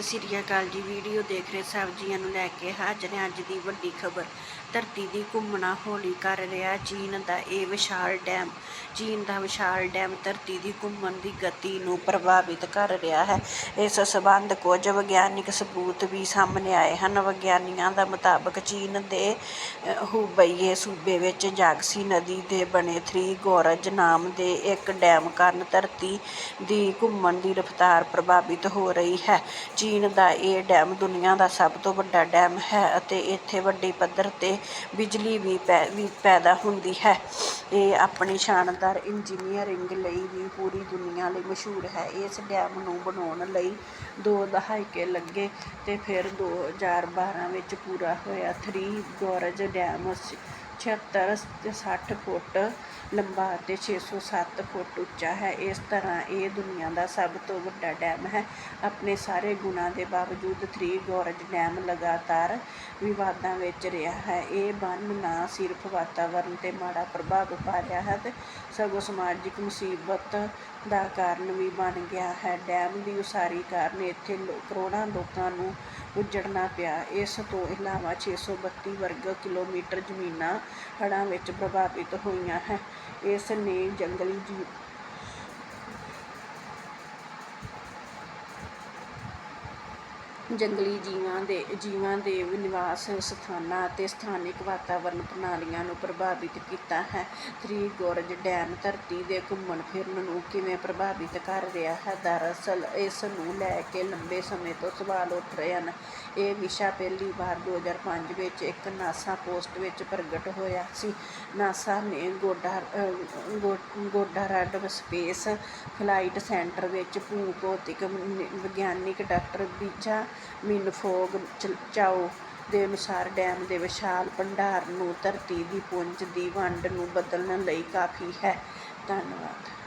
ਸਤਿ ਸ੍ਰੀ ਅਕਾਲ ਜੀ। ਵੀਡੀਓ ਦੇਖ ਰਹੇ ਸਭ ਜੀਆਂ ਨੂੰ ਲੈ ਕੇ ਹਾਜ਼ਰ ਹਾਂ ਅੱਜ ਦੀ ਵੱਡੀ ਖਬਰ। ਧਰਤੀ ਦੀ ਘੁੰਮਣਾ ਹੌਲੀ ਕਰ ਰਿਹਾ ਚੀਨ ਦਾ ਇਹ ਵਿਸ਼ਾਲ ਡੈਮ। ਚੀਨ ਦਾ ਵਿਸ਼ਾਲ ਡੈਮ ਧਰਤੀ ਦੀ ਘੁੰਮਣ ਦੀ ਗਤੀ ਨੂੰ ਪ੍ਰਭਾਵਿਤ ਕਰ ਰਿਹਾ ਹੈ। ਇਸ ਸਬੰਧ ਕੁਝ ਵਿਗਿਆਨਿਕ ਸਬੂਤ ਵੀ ਸਾਹਮਣੇ ਆਏ ਹਨ। ਵਿਗਿਆਨੀਆਂ ਦਾ ਮੁਤਾਬਕ ਚੀਨ ਦੇ ਅ, ਹੁਬਈਏ ਸੂਬੇ ਵਿੱਚ ਜਾਗਸੀ ਨਦੀ ਦੇ ਬਣੇ ਥਰੀ ਗੋਰਜ ਨਾਮ ਦੇ ਇੱਕ ਡੈਮ ਕਾਰਨ ਧਰਤੀ ਦੀ ਘੁੰਮਣ ਦੀ ਰਫ਼ਤਾਰ ਪ੍ਰਭਾਵਿਤ ਹੋ ਰਹੀ ਹੈ। ਚੀਨ ਦਾ ਇਹ ਡੈਮ ਦੁਨੀਆ ਦਾ ਸਭ ਤੋਂ ਵੱਡਾ ਡੈਮ ਹੈ ਅਤੇ ਇੱਥੇ ਵੱਡੇ ਪੱਧਰ ਤੇ ਬਿਜਲੀ ਵੀ ਪੈ, ਵੀ ਪੈਦਾ ਹੁੰਦੀ ਹੈ। ਇਹ ਆਪਣੀ ਸ਼ਾਨਦਾਰ ਇੰਜੀਨੀਅਰਿੰਗ ਲਈ ਵੀ ਪੂਰੀ ਦੁਨੀਆ ਲਈ ਮਸ਼ਹੂਰ ਹੈ। ਇਸ ਡੈਮ ਨੂੰ ਬਣਾਉਣ ਲਈ ਦੋ ਦਹਾਕੇ ਲੱਗੇ ਅਤੇ ਫਿਰ 2012 ਵਿੱਚ ਪੂਰਾ ਹੋਇਆ। ਥ੍ਰੀ ਗੌਰਜ ਡੈਮ 76 ਤੇ 60 ਫੁੱਟ ਲੰਬਾ ਅਤੇ 607 ਫੁੱਟ ਉੱਚਾ ਹੈ। ਇਸ ਤਰ੍ਹਾਂ ਇਹ ਦੁਨੀਆ ਦਾ ਸਭ ਤੋਂ ਵੱਡਾ ਡੈਮ ਹੈ। ਆਪਣੇ ਸਾਰੇ ਗੁਣਾਂ ਦੇ ਬਾਵਜੂਦ ਥਰੀ ਗੋਰਜ ਡੈਮ ਲਗਾਤਾਰ ਵਿਵਾਦਾਂ ਵਿੱਚ ਰਿਹਾ ਹੈ। ਇਹ ਬੰਨ ਨਾ ਸਿਰਫ ਵਾਤਾਵਰਣ ਤੇ ਮਾੜਾ ਪ੍ਰਭਾਵ ਪਾ ਰਿਹਾ ਹੈ ਤੇ ਸਗੋਂ ਸਮਾਜਿਕ ਮੁਸੀਬਤ ਦਾ ਕਾਰਨ ਵੀ ਬਣ ਗਿਆ ਹੈ। ਡੈਮ ਦੀ ਉਸਾਰੀ ਕਾਰਨ ਇੱਥੇ ਲੋ- ਕਰੋੜਾਂ ਲੋਕਾਂ ਨੂੰ ਉੱਜੜਨਾ ਪਿਆ। ਇਸ ਤੋਂ ਇਲਾਵਾ 632 ਵਰਗ ਕਿਲੋਮੀਟਰ ਜ਼ਮੀਨਾਂ ਹੜ੍ਹਾਂ ਵਿੱਚ ਪ੍ਰਭਾਵਿਤ ਹੋਈਆਂ ਹੈ। ਇਸ ਨੇ ਜੰਗਲੀ ਜੀਵ ਜੰਗਲੀ ਜੀਵਾਂ ਦੇ ਜੀਵਾਂ ਦੇ ਨਿਵਾਸ ਸਥਾਨਾਂ ਅਤੇ ਸਥਾਨਿਕ ਵਾਤਾਵਰਣ ਪ੍ਰਣਾਲੀਆਂ ਨੂੰ ਪ੍ਰਭਾਵਿਤ ਕੀਤਾ ਹੈ। ਥਰੀ ਗੋਰਜ ਡੈਮ ਧਰਤੀ ਦੇ ਘੁੰਮਣ ਫਿਰਨ ਨੂੰ ਕਿਵੇਂ ਪ੍ਰਭਾਵਿਤ ਕਰ ਰਿਹਾ ਹੈ? ਦਰਅਸਲ ਇਸ ਨੂੰ ਲੈ ਕੇ ਲੰਬੇ ਸਮੇਂ ਤੋਂ ਸਵਾਲ ਉੱਠ ਰਹੇ ਹਨ। ਇਹ ਵਿਸ਼ਾ ਪਹਿਲੀ ਵਾਰ 2005 ਵਿੱਚ ਇੱਕ ਨਾਸਾ ਪੋਸਟ ਵਿੱਚ ਪ੍ਰਗਟ ਹੋਇਆ ਸੀ। ਨਾਸਾ ਨੇ ਗੋਡਾ ਅਹ, ਗੋ- ਗੋਡਾਰਡ ਸਪੇਸ ਫਲਾਈਟ ਸੈਂਟਰ ਵਿੱਚ ਭੂ ਭੌਤਿਕ ਵਿਗਿਆਨਿਕ ਡਾਕਟਰ ਬੀਜਾ ਮਿਨਫੋਗ ਚਾਓ ਦੇ ਅਨੁਸਾਰ ਡੈਮ ਦੇ ਵਿਸ਼ਾਲ ਭੰਡਾਰ ਨੂੰ ਧਰਤੀ ਦੀ ਪੁੰਜ ਦੀ ਵੰਡ ਨੂੰ ਬਦਲਣ ਲਈ ਕਾਫੀ ਹੈ। ਧੰਨਵਾਦ।